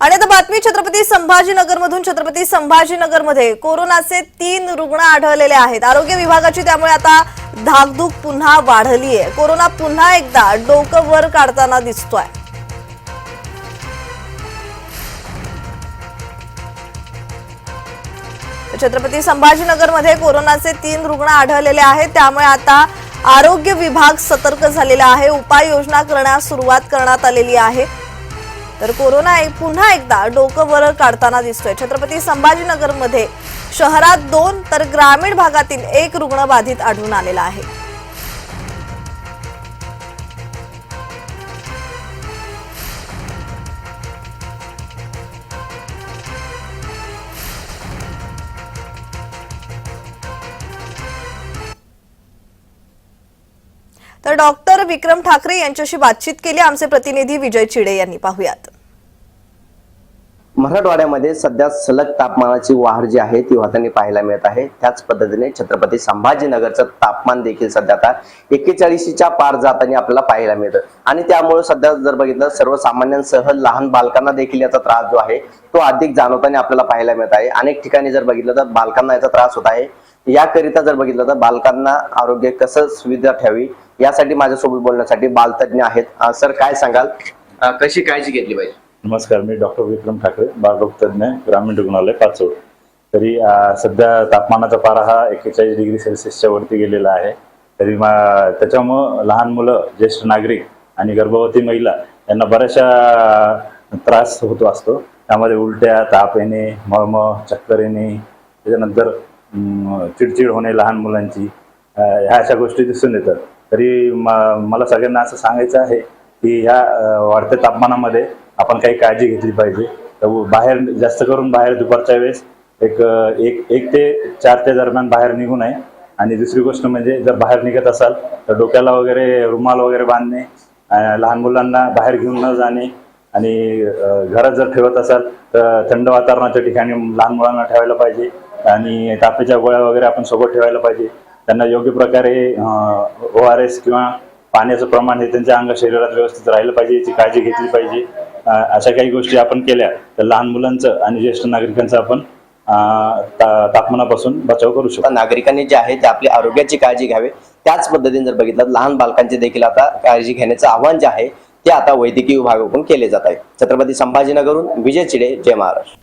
आणि आता बातमी छत्रपती संभाजीनगरमधून छत्रपती संभाजीनगरमध्ये कोरोनाचे तीन रुग्ण आढळलेले आहेत. आरोग्य विभागाची त्यामुळे आता धाकधूक पुन्हा वाढली आहे कोरोना पुन्हा एकदा डोकं वर काढताना दिसतोय. छत्रपती संभाजीनगरमध्ये कोरोनाचे तीन रुग्ण आढळलेले आहेत. त्यामुळे आता आरोग्य विभाग सतर्क झालेला आहे. उपाययोजना करण्यास सुरुवात करण्यात आलेली आहे. तर कोरोना एक- पुन्हा एकदा डोकं वर काढताना दिसतोय. छत्रपती संभाजीनगरमध्ये शहरात दोन तर ग्रामीण भागातील एक रुग्ण बाधित आढळून आलेला आहे. तर डॉक्टर विक्रम ठाकरे यांच्याशी बातचीत केली. आमचे प्रतिनिधी विजय चिडे यांनी. पाहुयात. मराठवाड्यामध्ये सध्या सलग तापमानाची वाढ जी आहे ती होताना पाहायला मिळत आहे. त्याच पद्धतीने छत्रपती संभाजीनगरचं तापमान देखील सध्या आता एक्केचाळीसच्या पार जाताना आपल्याला पाहायला मिळतं. आणि त्यामुळे सध्या जर बघितलं सर्वसामान्यांसह लहान बालकांना देखील याचा त्रास जो आहे तो अधिक जाणवताना आपल्याला पाहायला मिळत आहे. अनेक ठिकाणी जर बघितलं तर बालकांना याचा त्रास होत आहे. याकरिता जर बघितलं तर बालकांना आरोग्य कसं सुविधा ठेवावी यासाठी माझ्यासोबत बोलण्यासाठी बालतज्ञ आहेत. सर काय सांगाल? कशी काळजी घेतली पाहिजे? नमस्कार मी डॉक्टर विक्रम ठाकरे बालरोग तज्ज्ञ ग्रामीण रुग्णालय पाचोड. तरी सध्या तापमानाचा पारा हा एक्केचाळीस डिग्री सेल्सिअसच्या वरती गेलेला आहे. तरी मा- त्याच्यामुळं लहान मुलं ज्येष्ठ नागरिक आणि गर्भवती महिला यांना बऱ्याचशा त्रास होतो असतो. त्यामध्ये उलट्या ताप येणे मळमळ चक्कर येणे त्याच्यानंतर चिडचिड होणे लहान मुलांची ह्या अशा गोष्टी दिसून येतात. तरी म- मला सगळ्यांना असं सांगायचं आहे की ह्या वाढत्या तापमानामध्ये आपण काही काळजी घेतली पाहिजे. तर बाहेर जास्त करून बाहेर दुपारच्या वेळेस एक एक एक ते चार ते दरम्यान बाहेर निघू नये. आणि दुसरी गोष्ट म्हणजे जर बाहेर निघत असाल तर डोक्याला वगैरे रुमाल वगैरे बांधणे लहान मुलांना बाहेर घेऊन न जाणे. आणि घरात जर ठेवत असाल तर थंड वातावरणाच्या ठिकाणी लहान मुलांना ठेवायला पाहिजे. आणि तापेच्या गोळ्या वगैरे आपण सोबत ठेवायला पाहिजे. त्यांना योग्य प्रकारे ओ आर एस किंवा पाण्याचं प्रमाण हे त्यांच्या अंग शरीरात व्यवस्थित राहिलं पाहिजे याची काळजी घेतली पाहिजे. अशा काही गोष्टी आपण केल्या तर लहान मुलांचं आणि ज्येष्ठ नागरिकांचं आपण तापमानापासून बचाव करू शकतो नागरिकांनी जे आहे ते आपल्या आरोग्याची काळजी घ्यावी. त्याच पद्धतीने जर बघितलं लहान बालकांचे देखील आता काळजी घेण्याचं आव्हान जे आहे ते आता वैद्यकीय विभागाकडून केले जात आहे. छत्रपती संभाजीनगरहून विजय चिडे जय महाराष्ट्र.